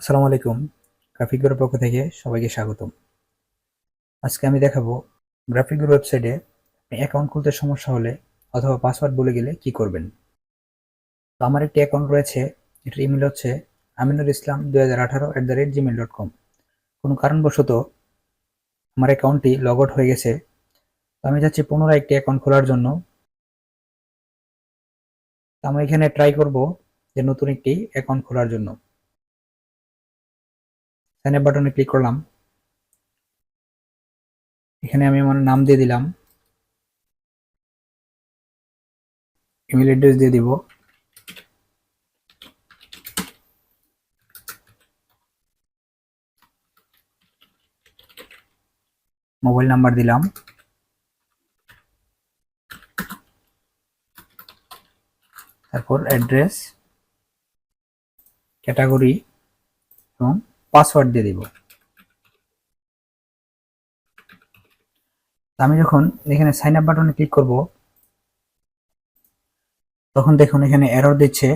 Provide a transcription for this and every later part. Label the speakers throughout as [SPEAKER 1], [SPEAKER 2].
[SPEAKER 1] আসসালামু আলাইকুম, গ্রাফিক গ্রুপের পক্ষ থেকে সবাইকে স্বাগতম। আজকে আমি দেখাবো গ্রাফিক গ্রুপ ওয়েবসাইটে অ্যাকাউন্ট খুলতে সমস্যা হলে অথবা পাসওয়ার্ড বলে গেলে কি করবেন। তো আমার একটি অ্যাকাউন্ট রয়েছে, এটার ইমেল হচ্ছে আমিনুল ইসলাম দুই হাজার আঠারো at the rate Gmail dot com কোনো কারণবশত আমার অ্যাকাউন্টটি লগ আউট হয়ে গেছে। তো আমি চাচ্ছি পুনরায় একটি অ্যাকাউন্ট খোলার জন্য। আমি এখানে ট্রাই করব যে নতুন একটি অ্যাকাউন্ট খোলার জন্য। সাইন আপ বাটনে ক্লিক করলাম। এখানে আমি আমার নাম দিয়ে দিলাম। ইমেল অ্যাড্রেস দিয়ে দিব। মোবাইল নাম্বার দিলাম। তারপর অ্যাড্রেস ক্যাটাগরি এবং পাসওয়ার্ড দিয়ে দিব। আমি যখন এখানে সাইন আপ বাটনে ক্লিক করব, তখন দেখুন এখানে এরর দিচ্ছে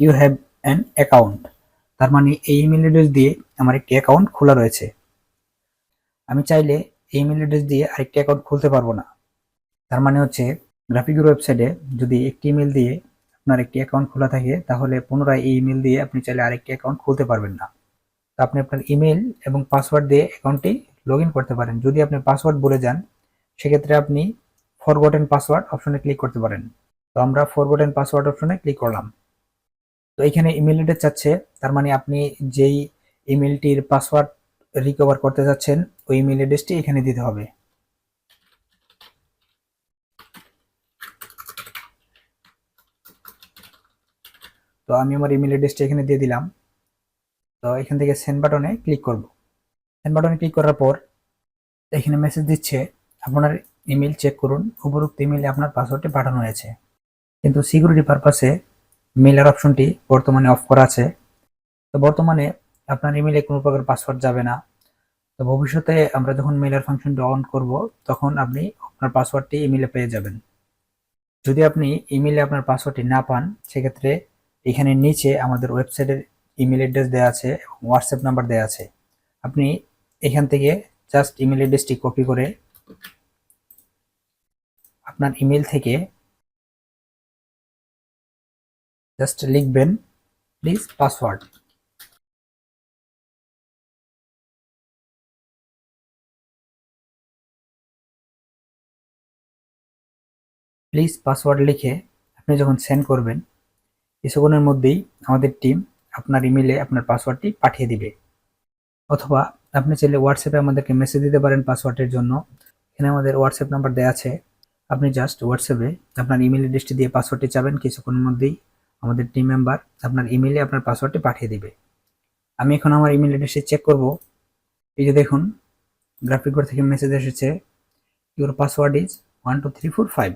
[SPEAKER 1] ইউ হ্যাভ অ্যান অ্যাকাউন্ট তার মানে এই ইমেল অ্যাড্রেস দিয়ে আমার একটি অ্যাকাউন্ট খোলা রয়েছে। আমি চাইলে এই ইমেল অ্যাড্রেস দিয়ে আরেকটি অ্যাকাউন্ট খুলতে পারব না। তার মানে হচ্ছে গ্রাফিকের ওয়েবসাইটে যদি একটি ইমেল দিয়ে আপনার একটি অ্যাকাউন্ট খোলা থাকে, তাহলে পুনরায় এই ইমেল দিয়ে আপনি চাইলে আরেকটি অ্যাকাউন্ট খুলতে পারবেন না। আপনি আপনার ইমেল এবং পাসওয়ার্ড দিয়ে অ্যাকাউন্টটি লগ করতে পারেন। যদি আপনি পাসওয়ার্ড বলে যান, সেক্ষেত্রে আপনি ফরগটেন পাসওয়ার্ড অপশনে ক্লিক করতে পারেন। তো আমরা ফরগটেন পাসওয়ার্ড অপশনে ক্লিক করলাম। তো এখানে ইমেল অ্যাড্রেস চাচ্ছে, তার মানে আপনি যেই ইমেলটির পাসওয়ার্ড রিকভার করতে যাচ্ছেন, ওই ইমেল অ্যাড্রেসটি এখানে দিতে হবে। তো আমি আমার ইমেল অ্যাড্রেসটি এখানে দিয়ে দিলাম। তো এখান থেকে সেন্ড বাটনে ক্লিক করব। সেন্ড বাটনে ক্লিক করার পর এখানে মেসেজ দিচ্ছে, আপনার ইমেল চেক করুন। উপরোক্ত ইমেলে আপনার পাসওয়ার্ডটি পাঠানো হয়েছে। কিন্তু সিকিউরিটি পারপাসে মেলার অপশনটি বর্তমানে অফ করা আছে। তো বর্তমানে আপনার ইমেলে কোনো প্রকার পাসওয়ার্ড যাবে না। তো ভবিষ্যতে আমরা যখন মেলার ফাংশনটি অন করব, তখন আপনি আপনার পাসওয়ার্ডটি ইমেলে পেয়ে যাবেন। যদি আপনি ইমেলে আপনার পাসওয়ার্ডটি না পান, সেক্ষেত্রে এখানে নিচে আমাদের ওয়েবসাইটের ইমেল অ্যাড্রেস দেওয়া আছে এবং হোয়াটসঅ্যাপ নাম্বার দেওয়া আছে। আপনি এখান থেকে জাস্ট ইমেল অ্যাড্রেসটি কপি করে আপনার ইমেল থেকে জাস্ট লিখবেন প্লিজ পাসওয়ার্ড প্লিজ পাসওয়ার্ড লিখে আপনি যখন সেন্ড করবেন কিছুক্ষণের মধ্যেই আমাদের টিম আপনার ইমেলে আপনার পাসওয়ার্ডটি পাঠিয়ে দিবে। অথবা আপনি চাইলে হোয়াটসঅ্যাপে আমাদেরকে মেসেজ দিতে পারেন পাসওয়ার্ডের জন্য। এখানে আমাদের হোয়াটসঅ্যাপ নাম্বার দেওয়া আছে। আপনি জাস্ট হোয়াটসঅ্যাপে আপনার ইমেল অ্যাড্রেসটি দিয়ে পাসওয়ার্ডটি চাবেন কিছুক্ষণের মধ্যেই। আমাদের টিম মেম্বার আপনার ইমেলে আপনার পাসওয়ার্ডটি পাঠিয়ে দিবে। আমি এখন আমার ইমেল অ্যাড্রেসটি চেক করব। এই যে দেখুন গ্রাফিক থেকে মেসেজ এসেছে। Your password is one two three four five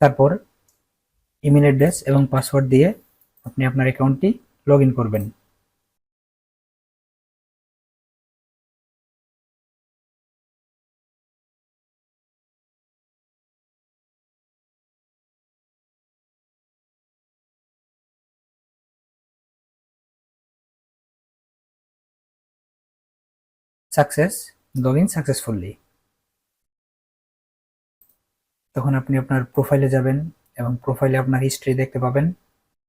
[SPEAKER 1] তারপর ইমেল অ্যাড্রেস এবং পাসওয়ার্ড দিয়ে আপনি আপনার অ্যাকাউন্টটি লগ করবেন। সাকসেস লগ ইন সাকসেসফুলি তখন আপনি আপনার প্রোফাইলে যাবেন এবং প্রোফাইলে আপনার হিস্ট্রি দেখতে পাবেন।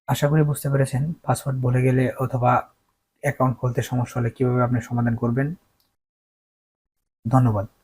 [SPEAKER 1] আশা করি বুঝতে পেরেছেন পাসওয়ার্ড ভুলে গেলে অথবা অ্যাকাউন্ট খুলতে সমস্যা হলে কীভাবে আপনি সমাধান করবেন। ধন্যবাদ।